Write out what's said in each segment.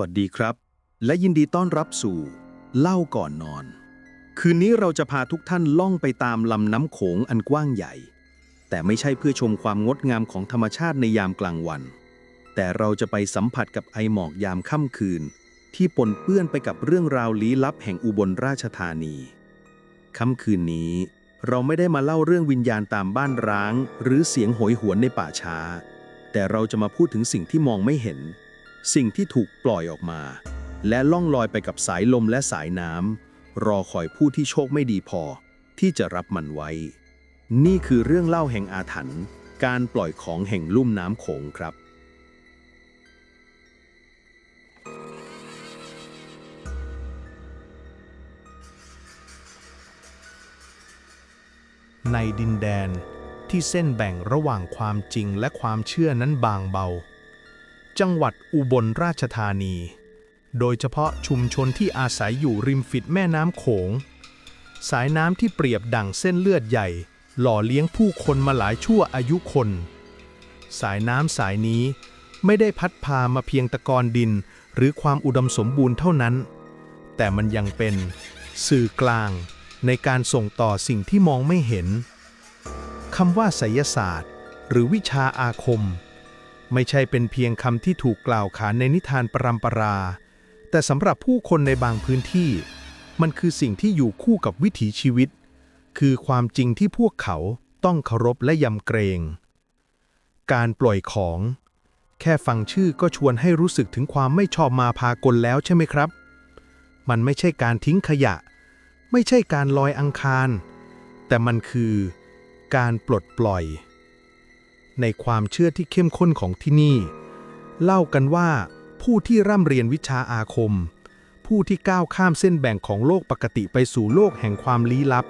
วัสดีครับ และยินดีต้อนรับสู่ เล่าก่อนนอน คืนนี้เราจะพาทุกท่านล่องไปตามลำน้ำโขงอันกว้างใหญ่ แต่ไม่ใช่เพื่อชมความงดงามของธรรมชาติในยามกลางวัน แต่เราจะไปสัมผัสกับไอหมอกยามค่ำคืน ที่ปนเปื้อนไปกับเรื่องราวลี้ลับแห่งอุบลราชธานี ค่ำคืนนี้ เราไม่ได้มาเล่าเรื่องวิญญาณตามบ้านร้าง หรือเสียงโหยหวนในป่าช้า แต่เราจะมาพูดถึงสิ่งที่มองไม่เห็น สิ่งที่ถูกปล่อยออกมา และล่องลอยไปกับสายลมและสายน้ำรอคอยผู้ที่โชคไม่ดีพอ ที่จะรับมันไว้ นี่คือเรื่องเล่าแห่งอาถรรพ์การปล่อยของแห่งลุ่มน้ำโขงครับ ในดินแดนที่เส้นแบ่งระหว่างความจริงและความเชื่อนั้นบางเบา จังหวัดอุบลราชธานี โดยเฉพาะชุมชนที่อาศัยอยู่ริมฟิดแม่น้ำโขง สายน้ำที่เปรียบดั่งเส้นเลือดใหญ่ หล่อเลี้ยงผู้คนมาหลายชั่วอายุคน สายน้ำสายนี้ไม่ได้พัดพามาเพียงตะกอนดินหรือความอุดมสมบูรณ์เท่านั้น แต่มันยังเป็นสื่อกลางในการส่งต่อสิ่งที่มองไม่เห็นคำว่าไสยศาสตร์ หรือวิชาอาคม ไม่ใช่เป็นเพียงคำที่ถูกกล่าวขานในนิทานปรำปรา แต่สำหรับผู้คนในบางพื้นที่ มันคือสิ่งที่อยู่คู่กับวิถีชีวิต คือความจริงที่พวกเขาต้องเคารพและยำเกรง การปล่อยของ แค่ฟังชื่อก็ชวนให้รู้สึกถึงความไม่ชอบมาพากลแล้วใช่ไหมครับ มันไม่ใช่การทิ้งขยะ ไม่ใช่การลอยอังคาร แต่มันคือการปลดปล่อย ในความเชื่อที่เข้มข้นของที่นี่ เล่ากันว่า ผู้ที่ร่ำเรียนวิชาอาคม ผู้ที่ก้าวข้ามเส้นแบ่งของโลกปกติไปสู่โลกแห่งความลี้ลับ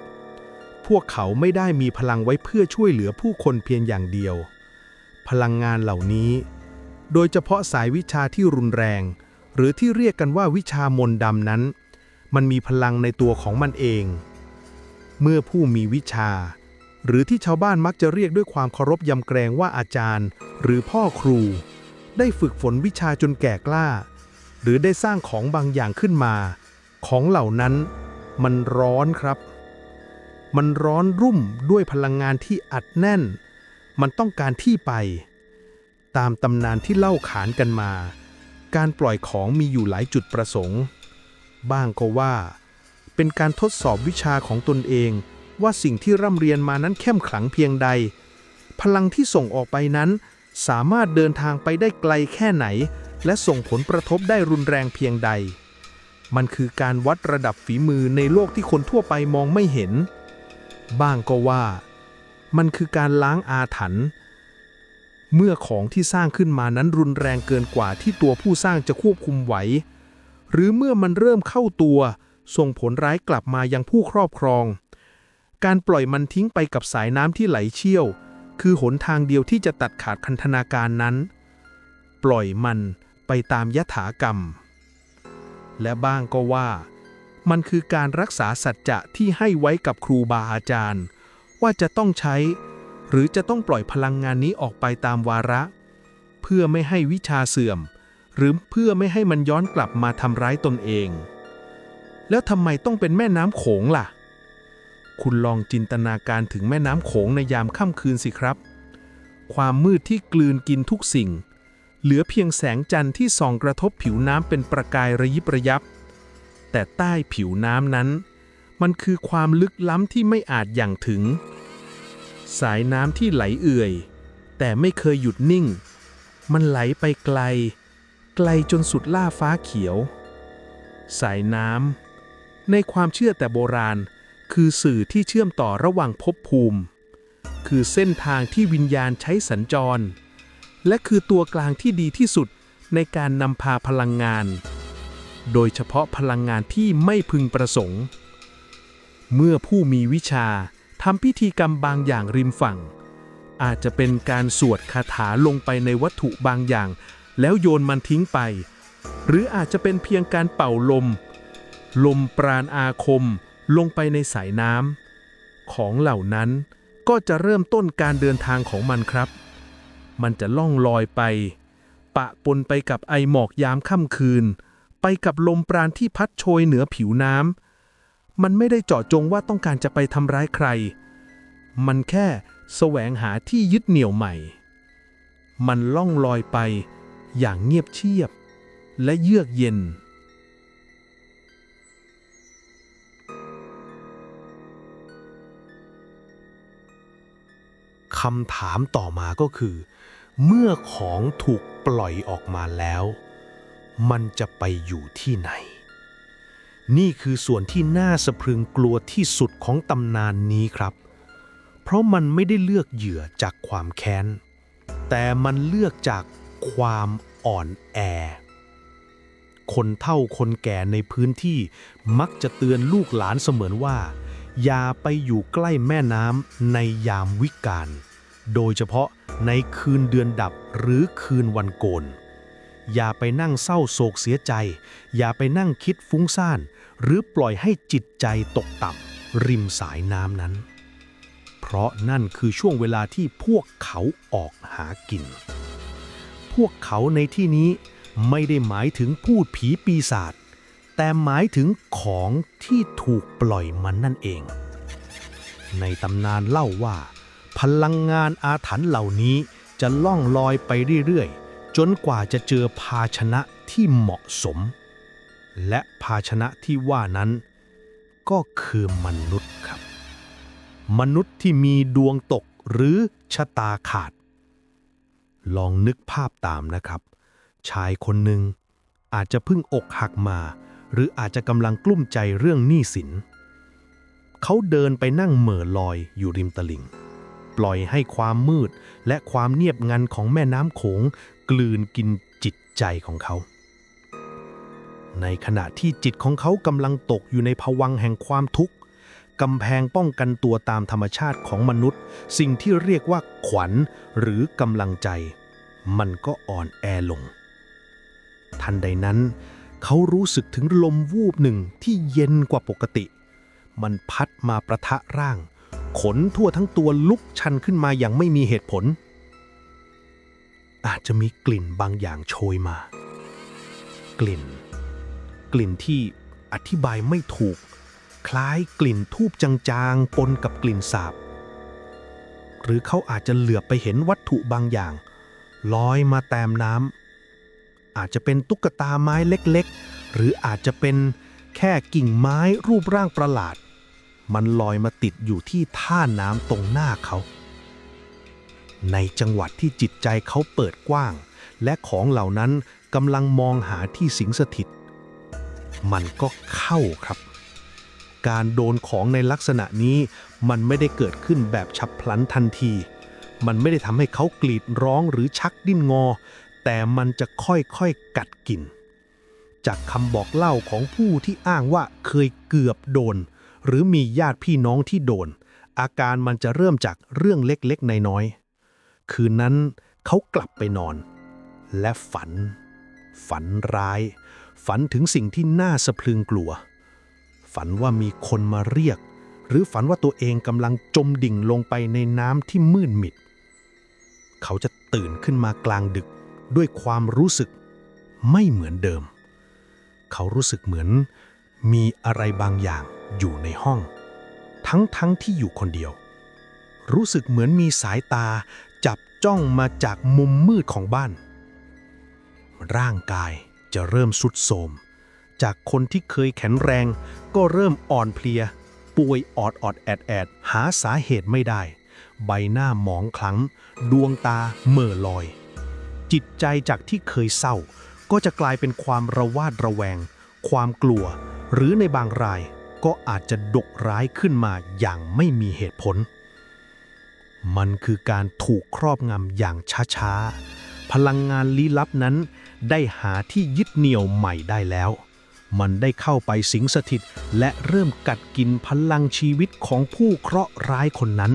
พวกเขาไม่ได้มีพลังไว้เพื่อช่วยเหลือผู้คนเพียงอย่างเดียว พลังงานเหล่านี้ โดยเฉพาะสายวิชาที่รุนแรง หรือที่เรียกกันว่าวิชามนต์ดำนั้น มันมีพลังในตัวของมันเอง เมื่อผู้มีวิชา หรือที่ชาวบ้านมักจะเรียกด้วยความเคารพยำเกรงว่าอาจารย์ หรือพ่อครู ได้ฝึกฝนวิชาจนแก่กล้า หรือได้สร้างของบางอย่างขึ้นมา ของเหล่านั้น มันร้อนครับ มันร้อนรุ่มด้วยพลังงานที่อัดแน่น มันต้องการที่ไป ตามตำนานที่เล่าขานกันมา การปล่อยของมีอยู่หลายจุดประสงค์ บ้างก็ว่า เป็นการทดสอบวิชาของตนเอง ว่าสิ่งที่ร่ำเรียนมานั้นเข้มขลังเพียงใด พลังที่ส่งออกไปนั้น สามารถเดินทางไปได้ไกลแค่ไหน และส่งผลกระทบได้รุนแรงเพียงใด มันคือการวัดระดับฝีมือในโลกที่คนทั่วไปมองไม่เห็น บ้างก็ว่า มันคือการล้างอาถรรพ์เมื่อของที่สร้างขึ้นมานั้นรุนแรงเกินกว่าที่ตัวผู้สร้างจะควบคุมไหว หรือเมื่อมันเริ่มเข้าตัว ส่งผลร้ายกลับมายังผู้ครอบครอง การปล่อยมันทิ้งไปกับสายน้ำที่ไหลเชี่ยว คือหนทางเดียวที่จะตัดขาดคันธนาการนั้น ปล่อยมันไปตามยถากรรม และบ้างก็ว่า มันคือการรักษาสัจจะที่ให้ไว้กับครูบาอาจารย์ ว่าจะต้องใช้ หรือจะต้องปล่อยพลังงานนี้ออกไปตามวาระ เพื่อไม่ให้วิชาเสื่อม หรือเพื่อไม่ให้มันย้อนกลับมาทำร้ายตนเอง แล้วทำไมต้องเป็นแม่น้ำโขงล่ะ คุณลองจินตนาการถึงแม่น้ำโขงในยามค่ำคืนสิครับ ความมืดที่กลืนกินทุกสิ่ง เหลือเพียงแสงจันทร์ที่ส่องกระทบผิวน้ำเป็นประกายระยิบระยับ แต่ใต้ผิวน้ำนั้น มันคือความลึกล้ำที่ไม่อาจอย่างถึง สายน้ำที่ไหลเอื่อย แต่ไม่เคยหยุดนิ่ง มันไหลไปไกล ไกลจนสุดล่าฟ้าเขียว สายน้ำในความเชื่อแต่โบราณ คือสื่อที่เชื่อมต่อระหว่างภพภูมิ คือเส้นทางที่วิญญาณใช้สัญจร และคือตัวกลางที่ดีที่สุดในการนำพาพลังงาน โดยเฉพาะพลังงานที่ไม่พึงประสงค์ เมื่อผู้มีวิชาทำพิธีกรรมบางอย่างริมฝั่ง อาจจะเป็นการสวดคาถาลงไปในวัตถุบางอย่าง แล้วโยนมันทิ้งไป หรืออาจจะเป็นเพียงการเป่าลม ลมปราณอาคม ลงไปในสายน้ำของเหล่านั้นก็จะเริ่มต้นการเดินทางของมันครับ มันจะล่องลอยไป ปะปนไปกับไอหมอกยามค่ำคืน ไปกับลมปราณที่พัดโชยเหนือผิวน้ำมันไม่ได้เจาะจงว่าต้องการจะไปทำร้ายใคร มันแค่แสวงหาที่ยึดเหนี่ยวใหม่ มันล่องลอยไปอย่างเงียบเชียบและเยือกเย็น คำถามต่อมาก็คือ เมื่อของถูกปล่อยออกมาแล้ว มันจะไปอยู่ที่ไหน นี่คือส่วนที่น่าสะพรึงกลัวที่สุดของตำนานนี้ครับ เพราะมันไม่ได้เลือกเหยื่อจากความแค้น แต่มันเลือกจากความอ่อนแอ คนเฒ่าคนแก่ในพื้นที่มักจะเตือนลูกหลานเสมือนว่า อย่าไปอยู่ใกล้แม่น้ำในยามวิกาล โดยเฉพาะในคืนเดือนดับหรือคืนวันโกน อย่าไปนั่งเศร้าโศกเสียใจ อย่าไปนั่งคิดฟุ้งซ่าน หรือปล่อยให้จิตใจตกต่ำริมสายน้ำนั้น เพราะนั่นคือช่วงเวลาที่พวกเขาออกหากิน พวกเขาในที่นี้ไม่ได้หมายถึงพูดผีปีศาจ แต่หมายถึงของที่ถูกปล่อยมันนั่นเอง ในตำนานเล่าว่า พลังงานอาถรรพ์เหล่านี้จะล่องลอยไปเรื่อยๆ จนกว่าจะเจอภาชนะที่เหมาะสม และภาชนะที่ว่านั้น ก็คือมนุษย์ครับ มนุษย์ที่มีดวงตกหรือชะตาขาด ลองนึกภาพตามนะครับ ชายคนหนึ่งอาจจะเพิ่งอกหักมา หรืออาจจะกำลังกลุ้มใจเรื่องหนี้สิน เขาเดินไปนั่งเหม่อลอยอยู่ริมตลิ่ง ปล่อยให้ความมืดและความเงียบงันของแม่น้ำโขงกลืนกินจิตใจของเขา ในขณะที่จิตของเขากำลังตกอยู่ในภวังแห่งความทุกข์กำแพงป้องกันตัวตามธรรมชาติของมนุษย์ สิ่งที่เรียกว่าขวัญหรือกำลังใจ มันก็อ่อนแอลง ทันใดนั้น เขารู้สึกถึงลมวูบหนึ่งที่เย็นกว่าปกติ มันพัดมาประทะร่าง ขนทั่วทั้งตัวลุกชันขึ้นมาอย่างไม่มีเหตุผล อาจจะมีกลิ่นบางอย่างโชยมา กลิ่น กลิ่นที่อธิบายไม่ถูก คล้ายกลิ่นทูบจางๆ ปนกับกลิ่นสาบ หรือเขาอาจจะเหลือบไปเห็นวัตถุบางอย่างลอยมาแตมน้ำ อาจจะเป็นตุ๊กตาไม้เล็กๆ หรืออาจจะเป็นแค่กิ่งไม้รูปร่างประหลาด มันลอยมาติดอยู่ที่ท่าน้ำตรงหน้าเขา ในจังหวัดที่จิตใจเขาเปิดกว้าง และของเหล่านั้นกำลังมองหาที่สิงสถิต มันก็เข้าครับ การโดนของในลักษณะนี้มันไม่ได้เกิดขึ้นแบบฉับพลันทันที มันไม่ได้ทำให้เขากรีดร้องหรือชักดิ้นงอ แต่มันจะค่อยๆกัดกิน จากคำบอกเล่าของผู้ที่อ้างว่าเคยเกือบโดน หรือมีญาติพี่น้องที่โดน อาการมันจะเริ่มจากเรื่องเล็กๆน้อยๆคืนนั้นเขากลับไปนอน และฝัน ฝันร้าย ฝันถึงสิ่งที่น่าสะพรึงกลัว ฝันว่ามีคนมาเรียก หรือฝันว่าตัวเองกำลังจมดิ่งลงไปในน้ำที่มืดมิด เขาจะตื่นขึ้นมากลางดึก ด้วยความรู้สึกไม่เหมือนเดิม เขารู้สึกเหมือนมีอะไรบางอย่างอยู่ในห้อง ทั้งทั้งที่อยู่คนเดียว รู้สึกเหมือนมีสายตาจับจ้องมาจากมุมมืดของบ้าน ร่างกายจะเริ่มสุดโทมจากคนที่เคยแข็งแรง ก็เริ่มอ่อนเพลีย ป่วยออดออดแอดแอดหาสาเหตุไม่ได้ ใบหน้าหมองคล้ำดวงตาเหม่อลอย จิตใจจากที่เคยเศร้า ก็จะกลายเป็นความระวาดระแวง ความกลัว หรือในบางรายก็อาจจะดกร้ายขึ้นมาอย่างไม่มีเหตุผล มันคือการถูกครอบงำอย่างช้าๆ พลังงานลี้ลับนั้นได้หาที่ยึดเหนี่ยวใหม่ได้แล้ว มันได้เข้าไปสิงสถิตและเริ่มกัดกินพลังชีวิตของผู้เคราะห์ร้ายคนนั้น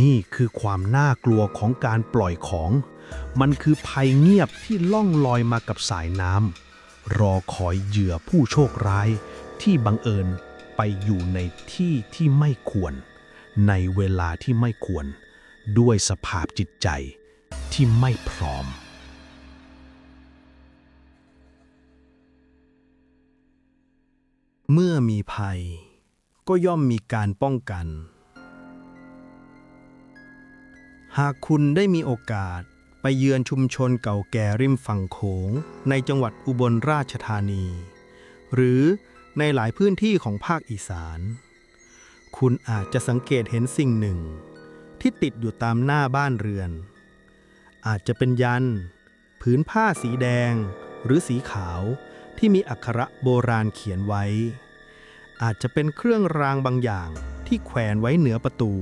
นี่คือความน่ากลัวของการปล่อยของ มันคือภัยเงียบที่ล่องลอยมากับสายน้ำรอคอยเหยื่อผู้โชคร้ายที่บังเอิญไปอยู่ในที่ที่ไม่ควร ในเวลาที่ไม่ควร ด้วยสภาพจิตใจที่ไม่พร้อมเมื่อมีภัย ก็ย่อมมีการป้องกัน หากคุณได้มีโอกาส ไปเยือนชุมชนเก่าแก่ริมฝั่งโขง ในจังหวัดอุบลราชธานี หรือในหลายพื้นที่ของภาคอีสาน คุณอาจจะสังเกตเห็นสิ่งหนึ่ง ที่ติดอยู่ตามหน้าบ้านเรือน อาจจะเป็นยัน ผืนผ้าสีแดง หรือสีขาวที่มีอักขระโบราณเขียนไว้ อาจจะเป็นเครื่องรางบางอย่างที่แขวนไว้เหนือประตู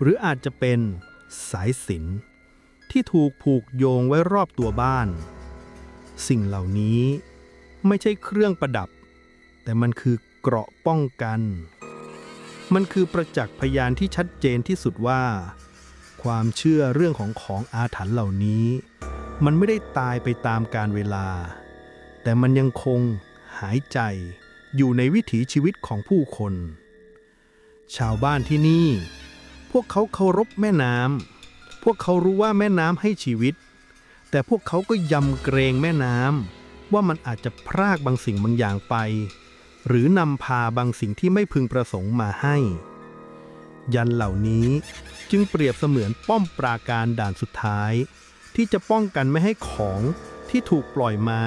หรืออาจจะเป็นสายสิญจน ที่ถูกผูกโยงไว้รอบตัวบ้าน สิ่งเหล่านี้ไม่ใช่เครื่องประดับ แต่มันคือเกราะป้องกัน มันคือประจักษ์พยานที่ชัดเจนที่สุดว่า ความเชื่อเรื่องของของอาถรรพ์เหล่านี้ มันไม่ได้ตายไปตามการเวลา แต่มันยังคงหายใจอยู่ในวิถีชีวิตของผู้คน ชาวบ้านที่นี่ พวกเขาเคารพแม่น้ำ พวกเขารู้ว่าแม่น้ำให้ชีวิต แต่พวกเขาก็ยำเกรงแม่น้ำว่ามันอาจจะพรากบางสิ่งบางอย่างไป หรือนำพาบางสิ่งที่ไม่พึงประสงค์มาให้ ยันเหล่านี้จึงเปรียบเสมือนป้อมปราการด่านสุดท้าย ที่จะป้องกันไม่ให้ของที่ถูกปล่อยมา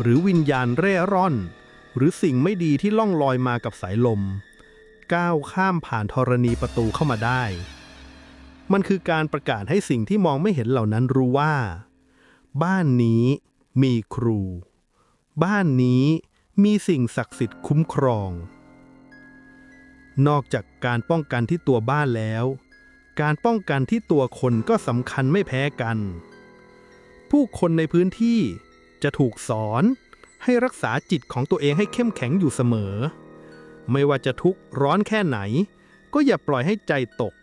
หรือวิญญาณเร่ร่อน หรือสิ่งไม่ดีที่ล่องลอยมากับสายลม ก้าวข้ามผ่านธรณีประตูเข้ามาได้ มันคือการประกาศให้สิ่งที่มองไม่เห็นเหล่านั้นรู้ว่า บ้านนี้มีครู บ้านนี้มีสิ่งศักดิ์สิทธิ์คุ้มครอง นอกจากการป้องกันที่ตัวบ้านแล้ว การป้องกันที่ตัวคนก็สำคัญไม่แพ้กัน ผู้คนในพื้นที่จะถูกสอนให้รักษาจิตของตัวเองให้เข้มแข็งอยู่เสมอ ไม่ว่าจะทุกข์ร้อนแค่ไหน ก็อย่าปล่อยให้ใจตก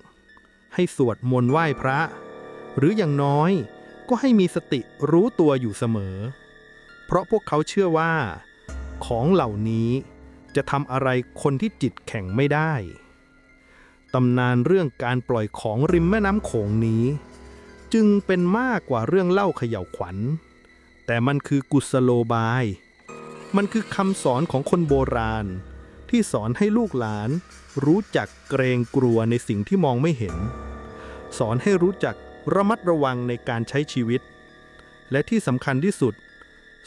ให้สวดมนต์ไหว้พระ หรืออย่างน้อยก็ให้มีสติรู้ตัวอยู่เสมอ เพราะพวกเขาเชื่อว่า ของเหล่านี้จะทำอะไรคนที่จิตแข็งไม่ได้ ตำนานเรื่องการปล่อยของริมแม่น้ำโขงนี้ จึงเป็นมากกว่าเรื่องเล่าเขย่าวขวัญ แต่มันคือกุศโลบาย มันคือคำสอนของคนโบราณ ที่สอนให้ลูกหลาน รู้จักเกรงกลัวในสิ่งที่มองไม่เห็น สอนให้รู้จักระมัดระวังในการใช้ชีวิต และที่สำคัญที่สุด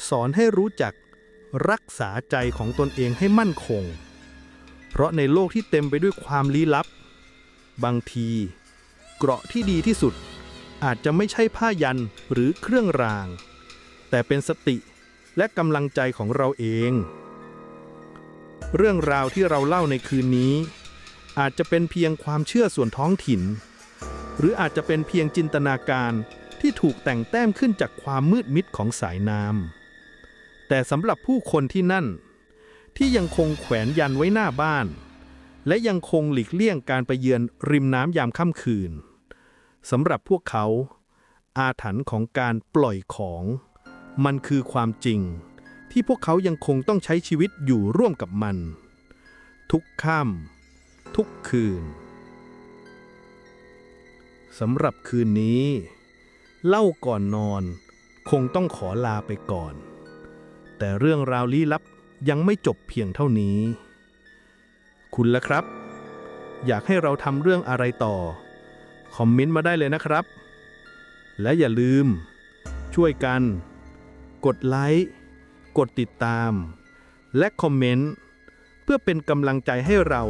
สอนให้รู้จักรักษาใจของตนเองให้มั่นคง เพราะในโลกที่เต็มไปด้วยความลี้ลับ บางที เกราะที่ดีที่สุด อาจจะไม่ใช่ผ้ายันหรือเครื่องราง แต่เป็นสติและกำลังใจของเราเอง เรื่องราวที่เราเล่าในคืนนี้ อาจจะเป็นเพียงความเชื่อส่วนท้องถิ่น หรืออาจจะเป็นเพียงจินตนาการที่ถูกแต่งแต้มขึ้นจากความมืดมิดของสายน้ำแต่สำหรับผู้คนที่นั่น ที่ยังคงแขวนยันไว้หน้าบ้าน และยังคงหลีกเลี่ยงการไปเยือนริมน้ำยามค่ำคืนสำหรับพวกเขา อาถรรพ์ของการปล่อยของ มันคือความจริง ที่พวกเขายังคงต้องใช้ชีวิตอยู่ร่วมกับมัน ทุกค่ำ ทุกคืนสำหรับคืนนี้ เล่าก่อนนอนคงต้องขอลาไปก่อน แต่เรื่องราวลี้ลับยังไม่จบเพียงเท่านี้ คุณละครับ อยากให้เราทำเรื่องอะไรต่อ คอมเมนต์มาได้เลยนะครับ และอย่าลืม ช่วยกัน กดไลค์ กดติดตาม และคอมเมนต์ เพื่อเป็นกำลังใจให้เรา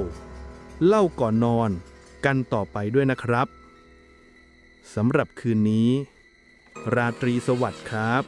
เล่าก่อนนอนกันต่อไปด้วยนะครับสำหรับคืนนี้ ราตรีสวัสดิ์ครับ